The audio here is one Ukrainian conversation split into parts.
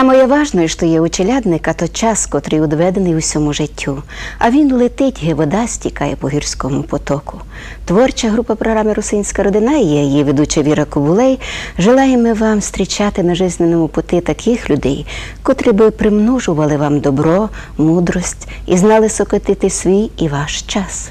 Самое важне, що є у челядника, то час, котрий відведений усьому життю. А він летить, ге вода стікає по гірському потоку. Творча група програми Русинська родина і її ведуча Віра Ковулей. Желаємо вам зустрічати на жизненному пути таких людей, котрі би примножували вам добро, мудрость і знали сокотити свій і ваш час.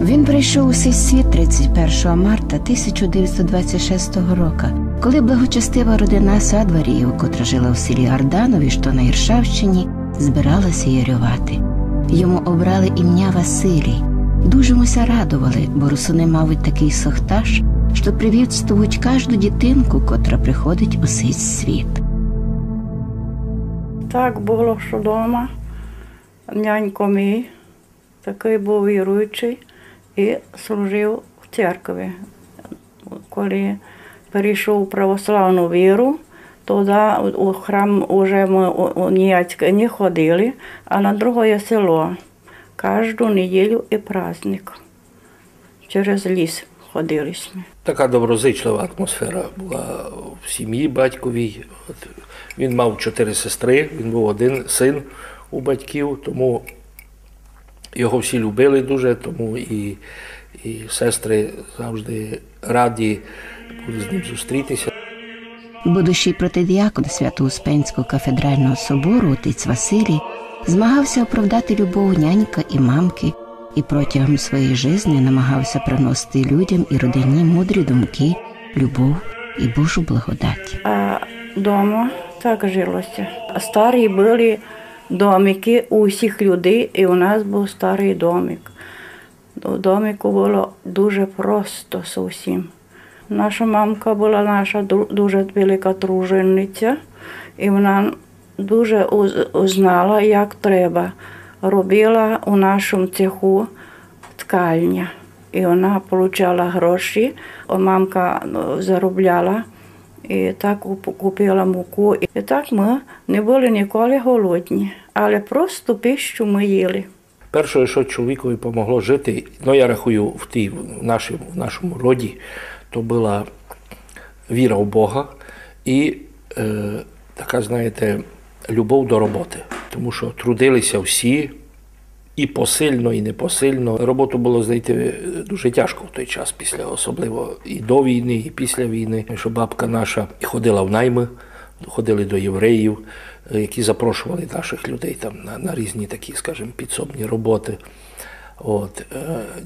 Він прийшов у цей світ 31 марта 1926 року, коли благочестива родина Садваріїв, котра жила в селі Арданові, що на Іршавщині, збиралася ярювати. Йому обрали ім'я Василій. Дуже муся радували, бо русуни мабуть такий сохтаж, що привітствують кожну дитинку, котра приходить у цей світ. Так було, що вдома нянько мій, такий був віруючий і служив в церкві. Коли перейшов в православну віру, тоді у храм вже ми у ніяцьке не ходили, а на друге село. Кожну неділю і праздник. Через ліс ходили. Така доброзичлива атмосфера була в сім'ї батьковій. От він мав чотири сестри, він був один син у батьків, тому його всі любили дуже, тому і, і сестри завжди раді були з ним зустрітися. Будущий протидіакон Свято-Успенського кафедрального собору отець Василій змагався оправдати любов нянька і мамки і протягом своєї житті намагався приносити людям і родині мудрі думки, любов і Божу благодать. А вдома так жилося. Старі були домики у всіх людей, і у нас був старий домик. У домику було дуже просто зовсім. Наша мамка була наша дуже велика дружинниця, і вона дуже узнала, як треба. Робила у нашому цеху ткальня. І вона отримала гроші, мамка заробляла і так купила муку. І так ми не були ніколи голодні, але просто пищу ми їли. Перше, що чоловікові допомогло жити, ну я рахую в тій в нашому, в нашому роді, то була віра в Бога і е, така, знаєте, любов до роботи. Тому що трудилися всі і посильно, і непосильно. Роботу було знайти дуже тяжко в той час, після особливо і до війни, і після війни. Що бабка наша ходила в найми, ходили до євреїв, які запрошували наших людей там на на різні такі, скажімо, підсобні роботи. От,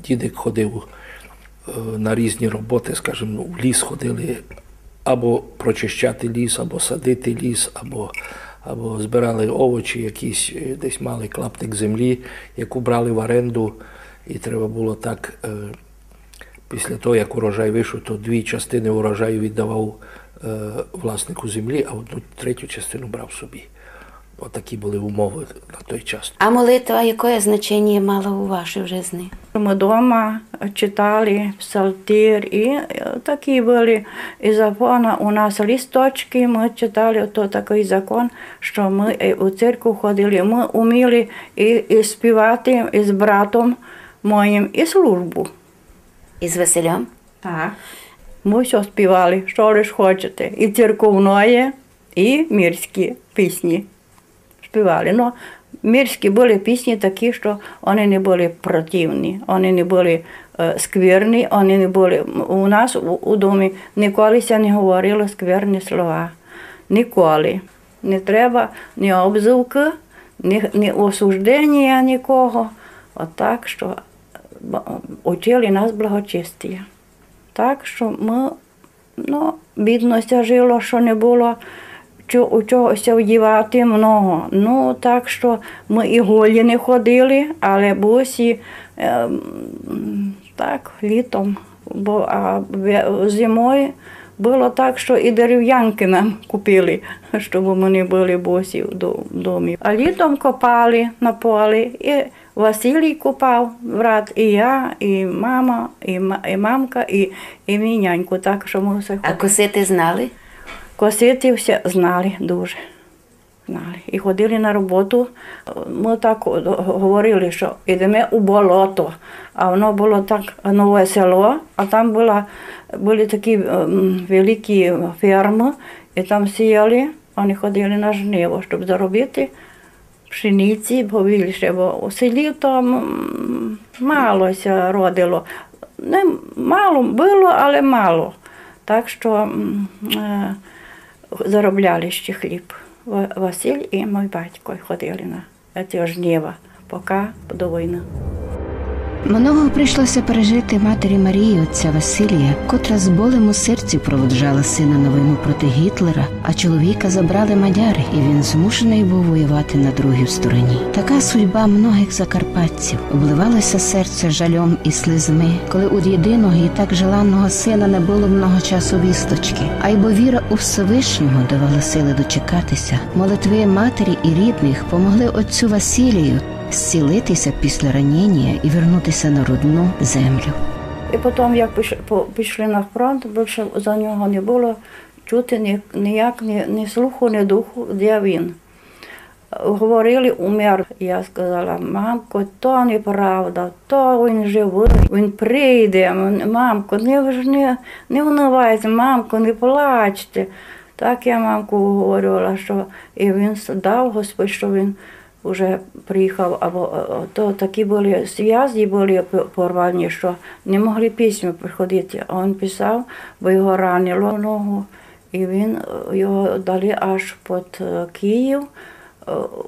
Дідик ходив на різні роботи, скажімо, в ліс ходили або прочищати ліс, або садити ліс, або або збирали овочі, якісь десь мали клаптик землі, яку брали в оренду, і треба було так. Після того, як урожай вийшов, то дві частини урожаю віддавав власнику землі, а одну третю частину брав собі. Отакі були умови на той час. А молитва яке значення мала у вашій житті? Ми вдома читали псалтир і такі були і закони. У нас листочки, ми читали то такий закон, що ми у церкву ходили. Ми вміли і, і співати і з братом моїм, і службу. І з Василем? Так. Ми все співали, що лиш хочете. І церковної, і мірські пісні співали. Ну, мірські були пісні такі, що вони не були противні, вони не були е, скверні, вони не були. У нас у, у домі ніколи ся не говорило скверні слова. Ніколи. Не треба ні обзивки, ні, ні осуждення нікого. Отак, що учили нас благочестя. Так що ми, ну, бідності жило, що не було у чогось вдівати много. Ну, так що ми і голі не ходили, але босі е, так, літом, бо а зимою було так, що і дерев'янки нам купили, щоб ми не були босі в домі. А літом копали на полі. і Василій купав, брат, і я, і мама, і і мамка, і і мій няньку. Так що ми все А косити знали? Косити все знали дуже. Знали. І ходили на роботу. Ми так говорили, що йдемо у болото. А воно було так нове село, а там була, були такі ем, великі ферми, і там сіяли, вони ходили на жниво, щоб заробити пшениці побільше, бо у селі там малося родило. Не мало було, але мало. Так що е, заробляли ще хліб. Ва- Василь і мій батько ходили на ці жніва, поки до війни. Много прийшлося пережити матері Марії отця Василія, котра з болем у серці проводжала сина на війну проти Гітлера, а чоловіка забрали мадяри, і він змушений був воювати на другій стороні. Така судьба многих закарпатців обливалося серце жальом і слизми, коли у єдиного і так желанного сина не було много часу вісточки. А й бо віра у Всевишнього давала сили дочекатися. Молитви матері і рідних помогли отцю Василію зцілитися після ранення і вернутися на родну землю. І потім, як пішли на фронт, більше за нього не було чути ніяк ні, ні слуху, ні духу, де він. Говорили, умер. Я сказала, мамко, то неправда, то він живий, він прийде. Мамко, не, ж не, не унивайте, мамко, не плачте. Так я мамку говорила, що і він дав Господь, що він вже приїхав, або е, то такі були зв'язки були порвані, що не могли письма приходити. А він писав, бо його ранило ногу, і він його дали аж під е, Київ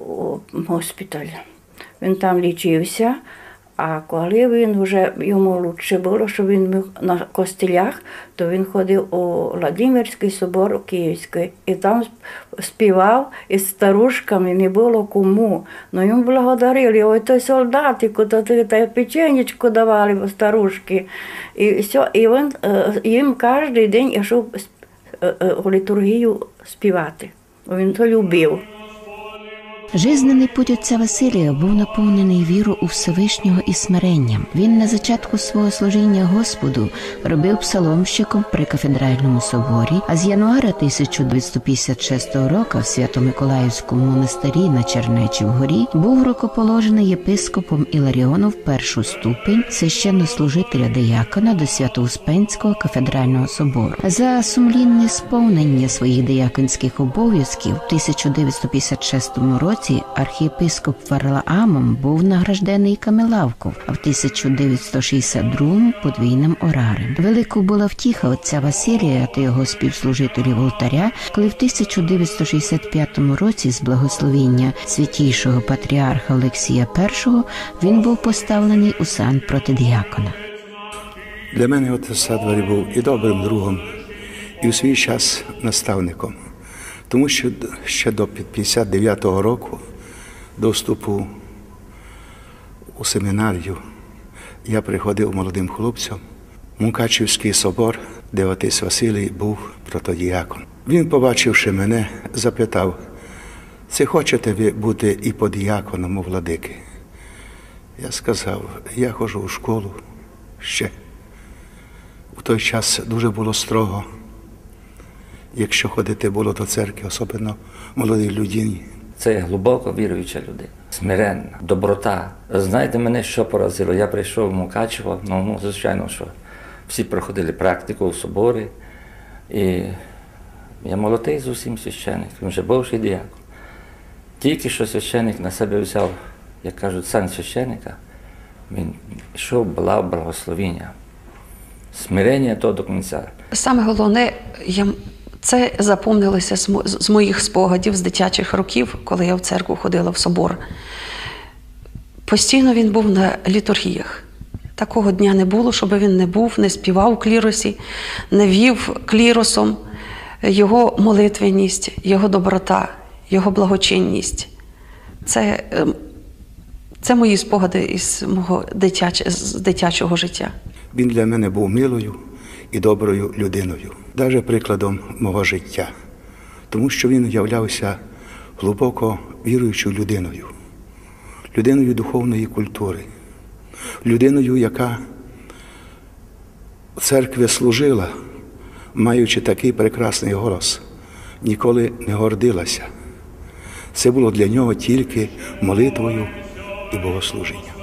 у госпіталь. Він там лічився. А коли він вже йому краще було, що він міг на костелях, то він ходив у Владимирський собор у Київський і там співав із старушками, не було кому. Ну їм благодарили, ой, той солдатику, то та печенечку давали старушки. І, все, і він е, їм кожен день йшов е, е, у літургію співати. Він то любив. Жизнений путь отця Василія був наповнений віру у Всевишнього і смиренням. Він на зачатку свого служіння Господу робив псаломщиком при кафедральному соборі, а з януаря 1956 року в Свято-Миколаївському монастирі на Чернечій горі був рукоположений єпископом Іларіону в першу ступень священнослужителя диякона до Свято-Успенського кафедрального собору. За сумлінне сповнення своїх дияконських обов'язків в 1956 році архієпископ Варлаамом був награждений Камелавков, а в 1962 подвійним орарем. Велику була втіха отця Василія та його співслужителів алтаря, коли в 1965 році з благословіння святійшого патріарха Олексія І він був поставлений у сан протидіякона. Для мене отець Садварі був і добрим другом, і у свій час наставником. Тому що ще до 59-го року, до вступу у семінарію, я приходив молодим хлопцям Мукачівський собор, де отець Василій був протодіякон. Він, побачивши мене, запитав, чи хочете ви бути і подіяконом у владики? Я сказав, я ходжу у школу ще. У той час дуже було строго. Якщо ходити було до церкви, особливо молодій людині. Це є глибоко віруюча людина, смиренна, доброта. Знаєте, мене що поразило? Я прийшов в Мукачево, ну, ну звичайно, що всі проходили практику в соборі. І я молодий з усім священник, він вже бувший діякон. Тільки що священник на себе взяв, як кажуть, сан священника, він йшов, блав благословіння. Смирення то до кінця. Саме головне, я, це запомнилося з моїх спогадів з дитячих років, коли я в церкву ходила в собор. Постійно він був на літургіях. Такого дня не було, щоб він не був, не співав у кліросі, не вів кліросом. Його молитвеність, його доброта, його благочинність. Це, ем, це мої спогади із мого дитяч, з дитячого життя. Він для мене був милою і доброю людиною, навіть прикладом мого життя, тому що він являвся глибоко віруючою людиною, людиною духовної культури, людиною, яка в церкві служила, маючи такий прекрасний голос, ніколи не гордилася. Це було для нього тільки молитвою і богослуженням.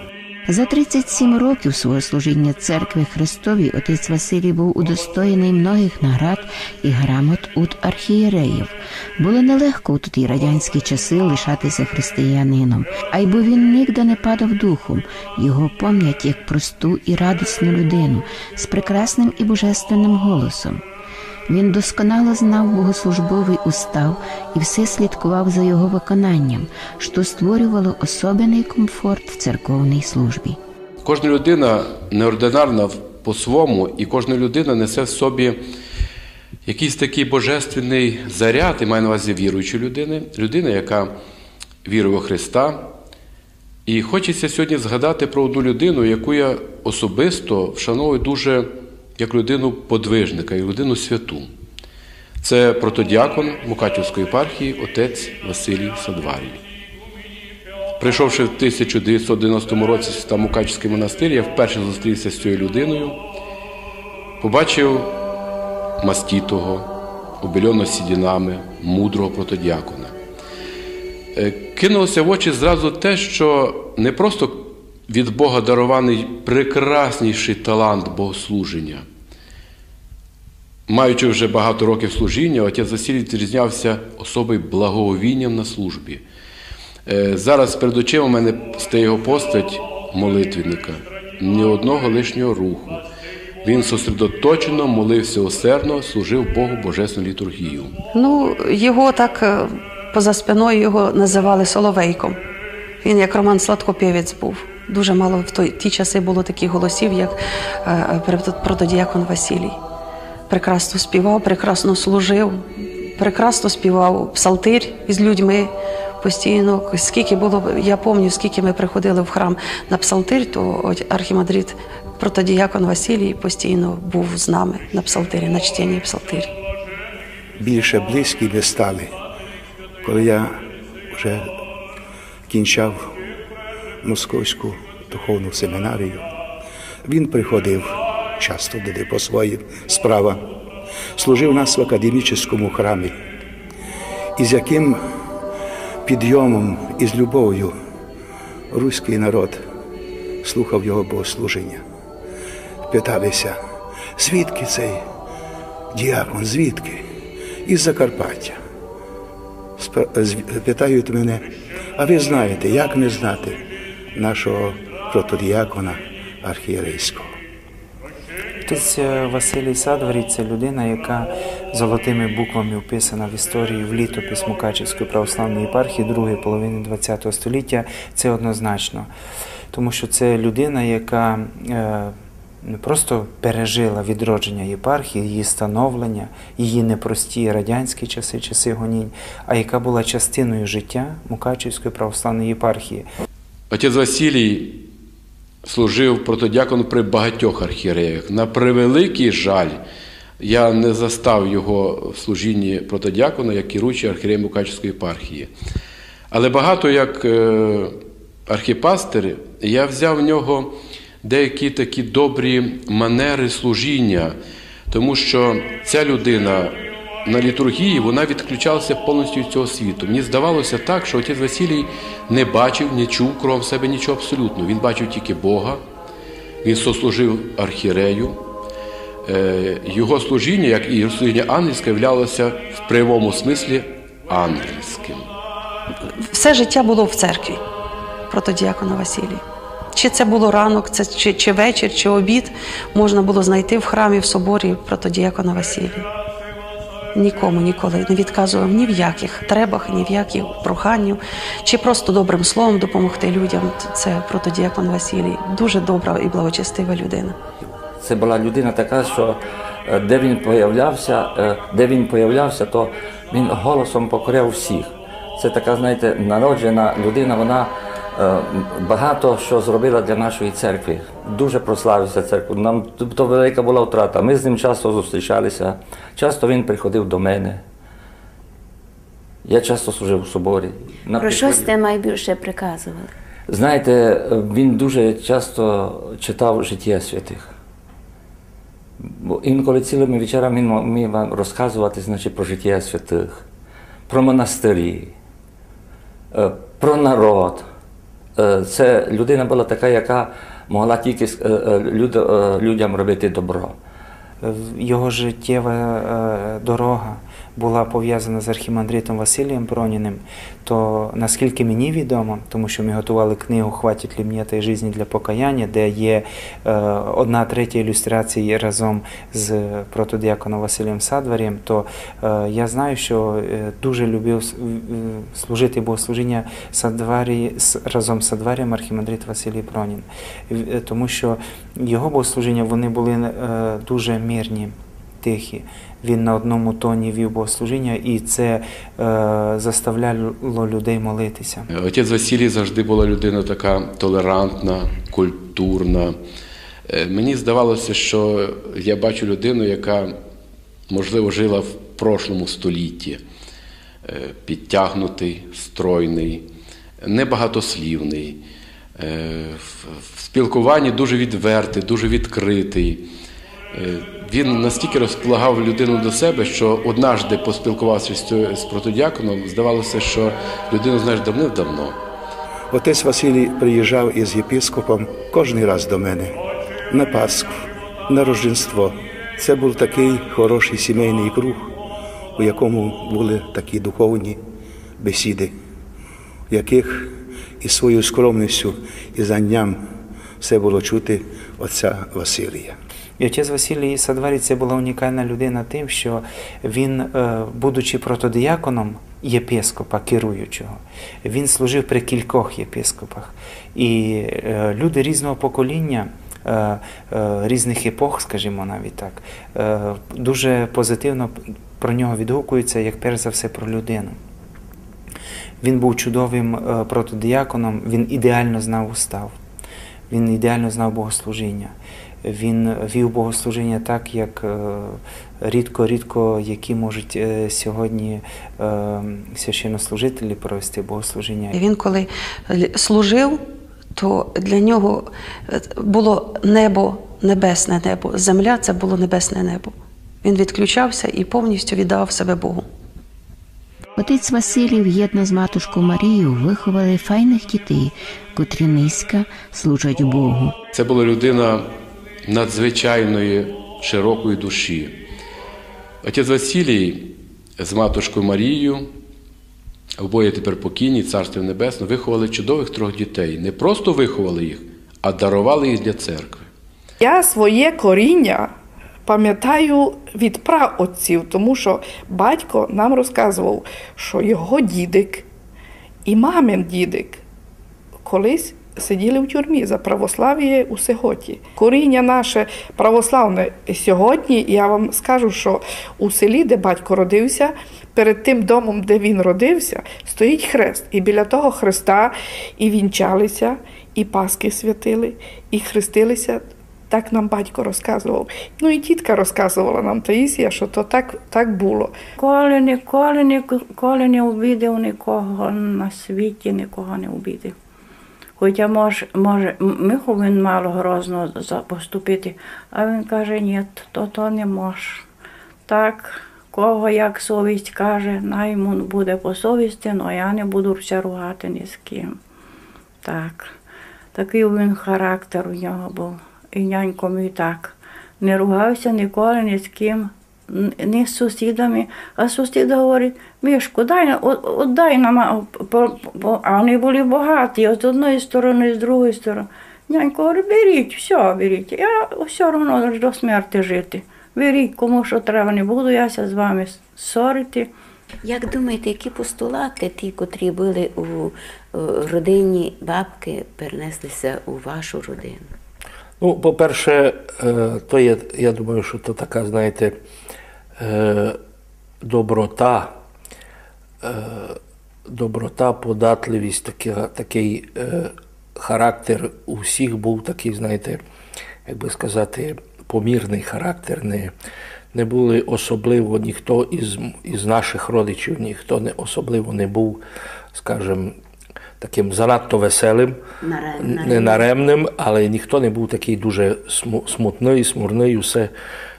За 37 років свого служіння церкві Христовій отець Василій був удостоєний многих наград і грамот от архієреїв. Було нелегко у ті радянські часи лишатися християнином, а й бо він нігде не падав духом. Його пам'ять як просту і радісну людину з прекрасним і божественним голосом. Він досконало знав богослужбовий устав і все слідкував за його виконанням, що створювало особений комфорт в церковній службі. Кожна людина неординарна по-своєму, і кожна людина несе в собі якийсь такий божественний заряд, і має на увазі віруючої людини, людина, яка вірує у Христа. І хочеться сьогодні згадати про одну людину, яку я особисто вшановую дуже як людину подвижника, як людину святу. Це протодіакон Мукачівської єпархії отець Василій Садварій. Прийшовши в 1990 році в Мукачівський монастир, я вперше зустрівся з цією людиною, побачив мастітого, обільоно сідінами, мудрого протодіакона. Е, кинулося в очі зразу те, що не просто від Бога дарований прекрасніший талант богослуження. Маючи вже багато років служіння, отець Василій відрізнявся особою благовінням на службі. Е, зараз перед очима у мене стає його постать молитвенника, ні одного лишнього руху. Він сосредоточено молився усердно, служив Богу Божественну літургію. Ну, його так е, поза спиною його називали Соловейком. Він як Роман Сладкопєвець був. Дуже мало в той, ті часи було таких голосів, як е, протодіякон Василій. Прекрасно співав, прекрасно служив, прекрасно співав псалтир із людьми постійно. Скільки було, я пам'ятаю, скільки ми приходили в храм на псалтир, то архімандрит протодіякон Василій постійно був з нами на псалтирі, на чтенні псалтирі. Більше близькі ми стали, коли я вже кінчав московську духовну семінарію. Він приходив часто туди по своїм справам, служив нас в академічному храмі, і з яким підйомом і з любов'ю руський народ слухав його богослуження. Питалися, звідки цей діакон, звідки? Із Закарпаття. Питають мене, а ви знаєте, як не знати нашого протодіакона архієрейського? Отець Василій Садварій це людина, яка золотими буквами вписана в історію в літопис Мукачівської православної єпархії другої половини ХХ століття. Це однозначно, тому що це людина, яка не просто пережила відродження єпархії, її становлення, її непрості радянські часи, часи гонінь, а яка була частиною життя Мукачівської православної єпархії. Отець Василій служив протодякону при багатьох архієреях. На превеликий жаль, я не застав його в служінні протодякона, як керуючий архієрей Мукачівської єпархії. Але багато як е, архіпастери я взяв в нього деякі такі добрі манери служіння, тому що ця людина на літургії вона відключалася повністю від цього світу. Мені здавалося так, що отець Василій не бачив, не чув кров себе нічого абсолютно. Він бачив тільки Бога, він сослужив архірею. Е, його служіння, як і служіння ангельське, являлося в прямому смислі ангельським. Все життя було в церкві протодіакона Василія. Чи це було ранок, це чи, чи вечір, чи обід можна було знайти в храмі в соборі протодіакона Василія нікому ніколи не відказував ні в яких требах, ні в яких проханню, чи просто добрим словом допомогти людям. Це протодіакон Василій. Дуже добра і благочестива людина. Це була людина така, що е, де він появлявся, е, де він появлявся, то він голосом покоряв всіх. Це така, знаєте, народжена людина, вона багато що зробила для нашої церкви. Дуже прославився церкву. Нам то велика була втрата. Ми з ним часто зустрічалися. Часто він приходив до мене. Я часто служив у соборі. На Про що сте найбільше приказували? Знаєте, він дуже часто читав життя святих. Бо інколи цілими вечорами він міг вам розказувати значить, про життя святих, про монастирі. е, про народ. Е, Це людина була така, яка могла тільки е, е, люд- людям робити добро. Його життєва дорога була пов'язана з архімандритом Василієм Броніним, то наскільки мені відомо, тому що ми готували книгу Хватить мені та житті для покаяння, де є е, одна третя ілюстрації разом з протодіаконом Василієм Садварієм, то е, я знаю, що е, дуже любив служити богослужіння Садварі, разом з Садварієм архімандрит Василій е, Тому що його богослужіння вони були дуже мирні, тихі. Він на одному тоні вів богослужіння, і це е, заставляло людей молитися. Отець Василій завжди була людина така толерантна, культурна. Е, Мені здавалося, що я бачу людину, яка, можливо, жила в прошлому столітті. Е, Підтягнутий, стройний, небагатослівний, е, в- спілкуванні дуже відвертий, дуже відкритий. Він настільки розполагав людину до себе, що однажди поспілкувався з протодіаконом, здавалося, що людину знаєш давним-давно. Отець Василій приїжджав із єпископом кожен раз до мене на Пасху, на Рождество. Це був такий хороший сімейний круг, у якому були такі духовні бесіди, в яких із своєю скромністю і знанням все було чути отця Василія. І отець Василій Садварій це була унікальна людина тим, що він, е, будучи протодіаконом єпископа керуючого, він служив при кількох єпископах. І е, люди різного покоління. е, Різних епох, скажімо навіть так, дуже позитивно про нього відгукуються, як перш за все про людину. Він був чудовим протодіаконом, він ідеально знав устав, він ідеально знав богослужіння. Він вів богослужіння так, як е, рідко-рідко які можуть е, сьогодні е, священнослужителі провести богослужіння. І він, коли служив, то для нього е, було небо, небесне небо, земля це було небесне небо. Він відключався і повністю віддавав себе Богу. Отець Василій в'єдно з матушкою Марією виховали файних дітей, котрі низько служать Богу. Це була людина надзвичайної широкої душі. Отець Василій з матушкою Марією, обоє тепер покійні, царство небесне, виховали чудових трьох дітей. Не просто виховали їх, а дарували їх для церкви. Я своє коріння пам'ятаю від праотців, тому що батько нам розказував, що його дідик і мамин дідик колись сиділи в тюрмі за православ'я у Сеготі. Коріння наше православне сьогодні, я вам скажу, що у селі, де батько родився, перед тим домом, де він родився, стоїть хрест. І біля того хреста і вінчалися, і Паски святили, і хрестилися. Так нам батько розказував. Ну і тітка розказувала нам Таїсія, що то так, так було. Коли ніколи, ніколи не обідав нікого на світі, нікого не обідав. Хоча може, може, м- він мало грозно поступити, а він каже, ні, то, то не може. Так, кого як совість каже, най буде по совісті, але я не буду все ругати ні з ким. Так, такий він характер у нього був. І нянько мій так. Не ругався ніколи ні з ким, н- ні з сусідами. А сусід говорить, Мішку, дай, дай нам, а, вони були багаті, з одної сторони, з другої сторони. Нянько говорить, беріть, все беріть. Я все одно до смерті жити. Беріть, кому що треба, не буду яся з вами ссорити. Як думаєте, які постулати, ті, котрі були у родині бабки, перенеслися у вашу родину? Ну, по-перше, е, то є, я думаю, що то така, знаєте, доброта, е, доброта, податливість, така, такий е, характер у всіх був такий, знаєте, як би сказати, помірний характер. Не, не були особливо ніхто із, із наших родичів, ніхто не особливо не був, скажімо, таким занадто веселим, Наре- не наремним, але ніхто не був такий дуже смутний, смурний, усе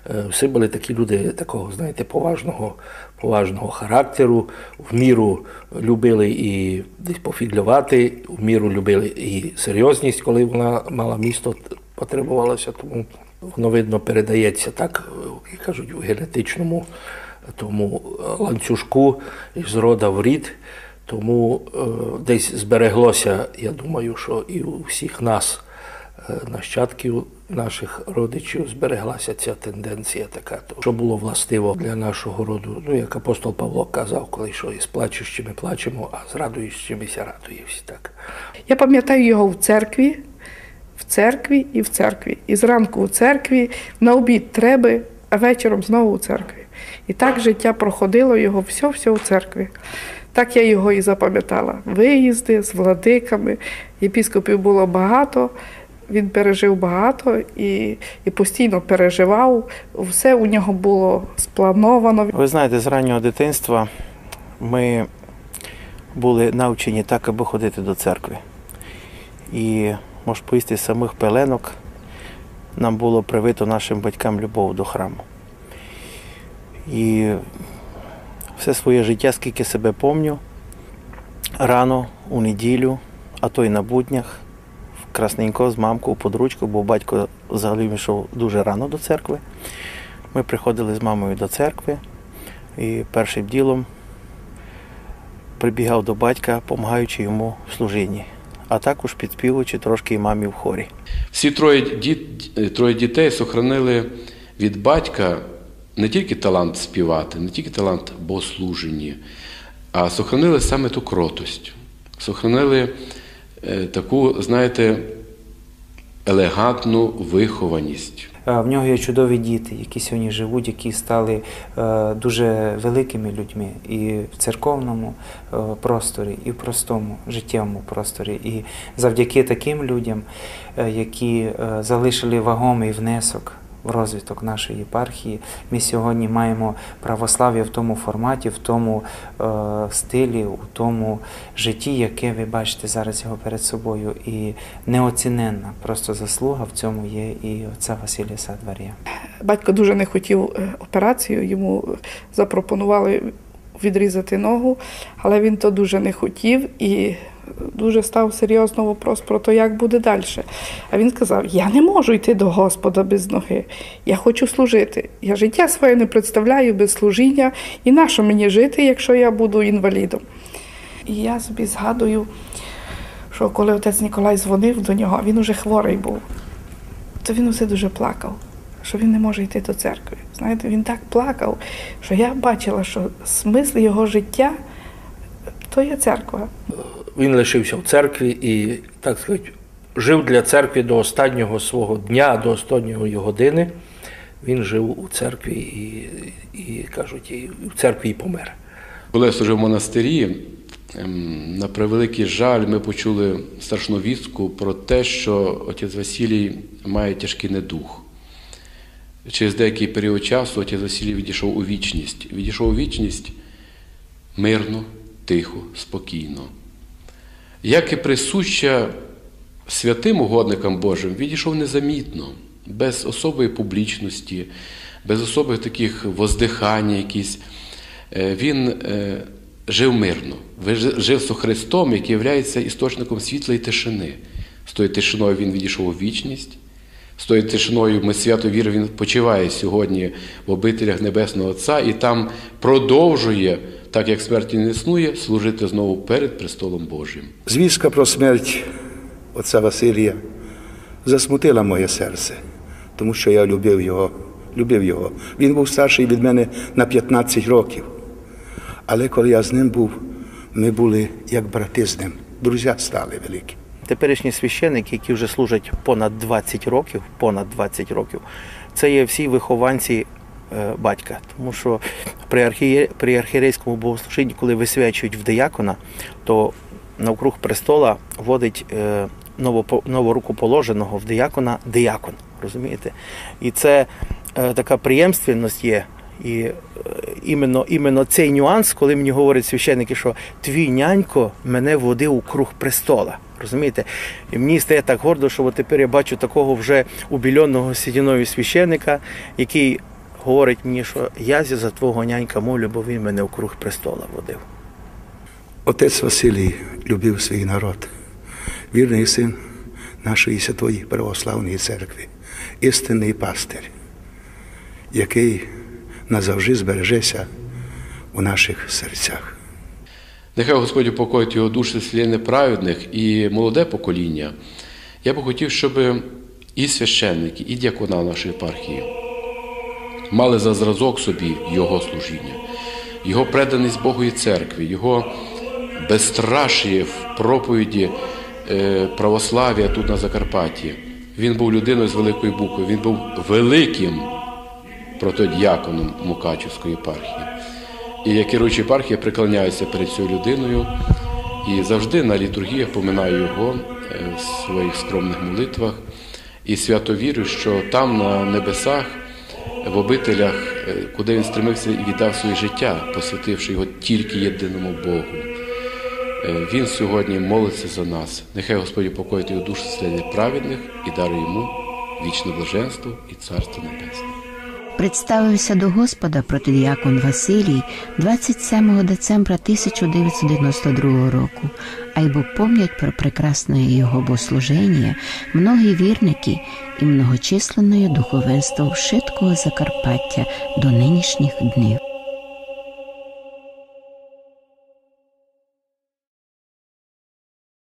Е, Всі були такі люди такого, знаєте, поважного, поважного характеру, в міру любили і десь пофіглювати, в міру любили і серйозність, коли вона мала місто, потребувалося. Тому воно видно передається так, е, як кажуть, у генетичному тому ланцюжку з рода в рід. Тому е, десь збереглося, я думаю, що і у всіх нас, е, нащадків наших родичів, збереглася ця тенденція така, що було властиво для нашого роду. Ну, як апостол Павло казав, коли що із плачущими плачемо, а з радуючимися радуємося. Так. Я пам'ятаю його в церкві, в церкві і в церкві. І зранку у церкві, на обід треба, а вечором знову у церкві. І так життя проходило його все-все у церкві. Так я його і запам'ятала. Виїзди з владиками, єпіскопів було багато, він пережив багато і, і постійно переживав. Все у нього було сплановано. Ви знаєте, з раннього дитинства ми були навчені так, аби ходити до церкви. І, можу поїсти з самих пеленок, нам було привито нашим батькам любов до храму. І все своє життя, скільки себе помню, рано, у неділю, а то й на буднях, красненько з мамкою под ручку, бо батько взагалі йшов дуже рано до церкви. Ми приходили з мамою до церкви і першим ділом прибігав до батька, допомагаючи йому в служінні, а також підспівуючи трошки і мамі в хорі. Всі троє, діт, троє дітей сохранили від батька не тільки талант співати, не тільки талант богослуженні, а сохранили саме ту кротость, сохранили е, таку, знаєте, елегантну вихованість. Е, В нього є чудові діти, які сьогодні живуть, які стали е, дуже великими людьми і в церковному просторі, і в простому життєвому просторі. І завдяки таким людям, які залишили вагомий внесок в розвиток нашої єпархії, ми сьогодні маємо православ'я в тому форматі, в тому е, стилі, у тому житті, яке ви бачите зараз його перед собою. І неоціненна просто заслуга в цьому є і отця Василія Садварія. Батько дуже не хотів е, операцію, йому запропонували відрізати ногу, але він то дуже не хотів і дуже став серйозно вопрос про те, як буде далі. А він сказав: Я не можу йти до Господа без ноги. Я хочу служити. Я життя своє не представляю без служіння. І нащо мені жити, якщо я буду інвалідом? І я собі згадую, що коли отець Ніколай дзвонив до нього, він уже хворий був, то він усе дуже плакав, що він не може йти до церкви. Знаєте, він так плакав, що я бачила, що смисл його життя то є церква. Він лишився в церкві і, так сказати, жив для церкви до останнього свого дня, до останньої години. Він жив у церкві і, і кажуть, і в церкві і помер. Коли я служив в монастирі, ем, на превеликий жаль, ми почули страшну вістку про те, що отець Василій має тяжкий недух. Через деякий період часу отець Василій відійшов у вічність. Відійшов у вічність мирно, тихо, спокійно. Як і присуща святим угодникам Божим, відійшов незамітно, без особої публічності, без особих таких воздихань якісь. Е, Він е, жив мирно, жив з Христом, який є істочником світла і тишини. З тою тишиною він відійшов у вічність. З тою тишиною ми свято віри, він почиває сьогодні в обителях Небесного Отця і там продовжує, так як смерті не існує, служити знову перед престолом Божим. Звістка про смерть отця Василія засмутила моє серце, тому що я любив його. Любив його. Він був старший від мене на 15 років. Але коли я з ним був, ми були як брати з ним. Друзі стали великі. Теперішні священники, які вже служать понад 20 років, понад 20 років, це є всі вихованці батька. Тому що при, архіє, при архієрейському богослужінні, коли висвячують в диякона, то навкруг престола водить е, новорукоположеного в диякона диякон. Розумієте? І це е, така приємственність є. І е, іменно, іменно цей нюанс, коли мені говорять священники, що твій нянько мене водив у круг престола. Розумієте? І мені стає так гордо, що тепер я бачу такого вже убільонного сідіною священика, який говорить мені, що я зі за твого нянька молю, бо він мене округ престола водив. Отець Василій любив свій народ, вірний син нашої святої православної церкви, істинний пастир, який назавжди збережеться у наших серцях. Нехай Господь упокоїть його душі слід неправедних і молоде покоління. Я би хотів, щоб і священники, і дякона нашої єпархії мали за зразок собі Його служіння, Його преданість Богу і церкві, Його безстрашіє в проповіді е, православ'я тут на Закарпатті. Він був людиною з великої букви, він був великим протодіаконом Мукачівської єпархії. І як керуючий єпархії я приклоняюся перед цією людиною і завжди на літургіях поминаю його е, в своїх скромних молитвах. І свято вірю, що там, на небесах, в обителях, е, куди він стремився і віддав своє життя, посвятивши його тільки єдиному Богу. Е, Він сьогодні молиться за нас. Нехай Господь упокоїть його душу серед праведних і дарує йому вічне блаженство і царство небесне. Представився до Господа протидіакон Василій 27 децембра 1992 року, а й бо помнять про прекрасне його богослуження многі вірники і многочисленне духовенство Вшиткого Закарпаття до нинішніх днів.